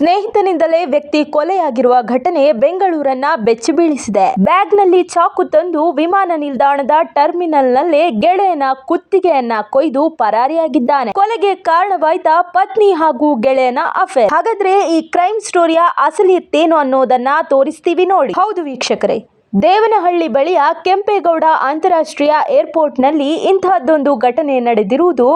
ಸ್ನೇಹಿತನಿಂದಲೇ ವ್ಯಕ್ತಿ ಕೊಲೆಯಾಗಿರುವ ಘಟನೆ ಬೆಂಗಳೂರನ್ನ ಬೆಚ್ಚಿಬೀಳಿಸಿದೆ. ಬ್ಯಾಗ್ನಲ್ಲಿ ಚಾಕು ತಂದು ವಿಮಾನ ನಿಲ್ದಾಣದ ಟರ್ಮಿನಲ್ನಲ್ಲೇ ಗೆಳೆಯನ ಕುತ್ತಿಗೆಯನ್ನ ಕೊಯ್ದು ಪರಾರಿಯಾಗಿದ್ದಾನೆ. ಕೊಲೆಗೆ ಕಾರಣವಾಯ್ತ ಪತ್ನಿ ಹಾಗೂ ಗೆಳೆಯನ ಅಫೇರ್. ಹಾಗಾದ್ರೆ ಈ ಕ್ರೈಮ್ ಸ್ಟೋರಿಯ ಅಸಲಿಯತ್ತೇನು ಅನ್ನೋದನ್ನ ತೋರಿಸ್ತೀವಿ ನೋಡಿ. ಹೌದು ವೀಕ್ಷಕರೇ, ದೇವನಹಳ್ಳಿ ಬಳಿಯ ಕೆಂಪೇಗೌಡ ಅಂತಾರಾಷ್ಟ್ರೀಯ ಏರ್ಪೋರ್ಟ್ನಲ್ಲಿ ಇಂತಹದ್ದೊಂದು ಘಟನೆ ನಡೆದಿರುವುದು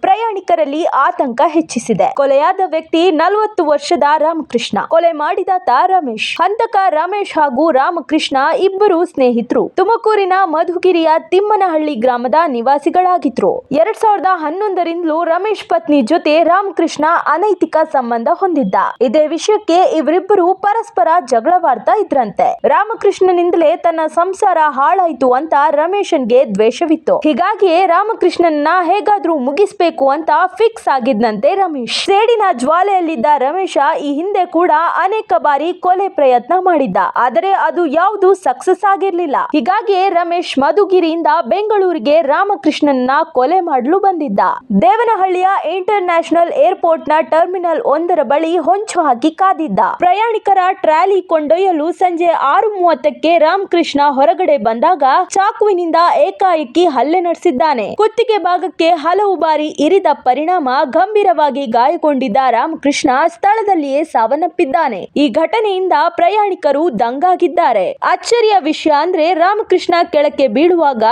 ಪ್ರಯಾಣಿಕರಲ್ಲಿ ಆತಂಕ ಹೆಚ್ಚಿಸಿದೆ. ಕೊಲೆಯಾದ ವ್ಯಕ್ತಿ ನಲವತ್ತು ವರ್ಷದ ರಾಮಕೃಷ್ಣ. ಕೊಲೆ ಮಾಡಿದಾತ ರಮೇಶ್. ಹಂತಕ ರಮೇಶ್ ಹಾಗೂ ರಾಮಕೃಷ್ಣ ಇಬ್ಬರು ಸ್ನೇಹಿತರು. ತುಮಕೂರಿನ ಮಧುಗಿರಿಯ ತಿಮ್ಮನಹಳ್ಳಿ ಗ್ರಾಮದ ನಿವಾಸಿಗಳಾಗಿದ್ರು. ಎರಡ್ ಸಾವಿರದ ಹನ್ನೊಂದರಿಂದಲೂ ರಮೇಶ್ ಪತ್ನಿ ಜೊತೆ ರಾಮಕೃಷ್ಣ ಅನೈತಿಕ ಸಂಬಂಧ ಹೊಂದಿದ್ದ. ಇದೇ ವಿಷಯಕ್ಕೆ ಇವರಿಬ್ಬರು ಪರಸ್ಪರ ಜಗಳವಾಡ್ತಾ ಇದ್ರಂತೆ. ರಾಮಕೃಷ್ಣನಿಂದಲೇ ತನ್ನ ಸಂಸಾರ ಹಾಳಾಯ್ತು ಅಂತ ರಮೇಶನ್ಗೆ ದ್ವೇಷವಿತ್ತು. ಹೀಗಾಗಿಯೇ ರಾಮಕೃಷ್ಣನ ಹೇಗಾದ್ರೂ ಮುಗಿಸ್ಬೇಕು ಅಂತ ಫಿಕ್ಸ್ ಆಗಿದ್ದಂತೆ ರಮೇಶ್. ಸೇಡಿನ ಜ್ವಾಲೆಯಲ್ಲಿದ್ದ ರಮೇಶ ಈ ಹಿಂದೆ ಕೂಡ ಅನೇಕ ಬಾರಿ ಕೊಲೆ ಪ್ರಯತ್ನ ಮಾಡಿದ್ದ. ಆದರೆ ಅದು ಯಾವುದು ಸಕ್ಸಸ್ ಆಗಿರ್ಲಿಲ್ಲ. ಹೀಗಾಗಿಯೇ ರಮೇಶ್ ಮಧುಗಿರಿಯಿಂದ ಬೆಂಗಳೂರಿಗೆ ರಾಮಕೃಷ್ಣನ್ನ ಕೊಲೆ ಮಾಡಲು ಬಂದಿದ್ದ. ದೇವನಹಳ್ಳಿಯ ಇಂಟರ್ ನ್ಯಾಷನಲ್ ಏರ್ಪೋರ್ಟ್ನ ಟರ್ಮಿನಲ್ ಒಂದರ ಬಳಿ ಹೊಂಚು ಹಾಕಿ ಕಾದಿದ್ದ. ಪ್ರಯಾಣಿಕರ ಟ್ರಾಲಿ ಕೊಂಡೊಯ್ಯಲು ಸಂಜೆ ಆರು ಮೂವತ್ತಕ್ಕೆ ರಾಮಕೃಷ್ಣ ಹೊರಗಡೆ ಬಂದಾಗ ಚಾಕುವಿನಿಂದ ಏಕಾಏಕಿ ಹಲ್ಲೆ ನಡೆಸಿದ್ದಾನೆ. ಕುತ್ತಿಗೆ ಭಾಗಕ್ಕೆ ಹಲವು ಬಾರಿ ಇರಿದ ಪರಿಣಾಮ ಗಂಭೀರವಾಗಿ ಗಾಯಗೊಂಡಿದ್ದ ರಾಮಕೃಷ್ಣ ಸ್ಥಳದಲ್ಲಿಯೇ ಸಾವನ್ನಪ್ಪಿದ್ದಾನೆ. ಈ ಘಟನೆಯಿಂದ ಪ್ರಯಾಣಿಕರು ದಂಗಾಗಿದ್ದಾರೆ. ಅಚ್ಚರಿಯ ವಿಷಯ ಅಂದ್ರೆ ರಾಮಕೃಷ್ಣ ಕೆಳಕ್ಕೆ ಬೀಳುವಾಗ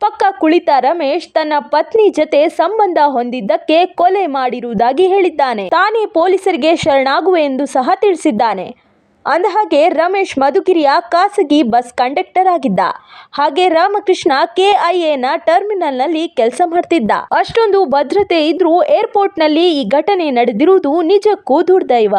ಪಕ್ಕ ಕುಳಿತ ರಮೇಶ್ ತನ್ನ ಪತ್ನಿ ಜತೆ ಸಂಬಂಧ ಹೊಂದಿದ್ದಕ್ಕೆ ಕೊಲೆ ಮಾಡಿರುವುದಾಗಿ ಹೇಳಿದ್ದಾನೆ. ತಾನೇ ಪೊಲೀಸರಿಗೆ ಶರಣಾಗುವೆ ಎಂದು ಸಹ ತಿಳಿಸಿದ್ದಾನೆ. ಅಂದಹಾಗೆ ರಮೇಶ್ ಮಧುಗಿರಿಯ ಖಾಸಗಿ ಬಸ್ ಕಂಡಕ್ಟರ್ ಆಗಿದ್ದ. ಹಾಗೆ ರಾಮಕೃಷ್ಣ ಕೆಐಎನ ಟರ್ಮಿನಲ್ನಲ್ಲಿ ಕೆಲಸ ಮಾಡ್ತಿದ್ದ. ಅಷ್ಟೊಂದು ಭದ್ರತೆ ಇದ್ರೂ ಏರ್ಪೋರ್ಟ್ನಲ್ಲಿ ಈ ಘಟನೆ ನಡೆದಿರುವುದು ನಿಜಕ್ಕೂ ದುರ್ದೈವ.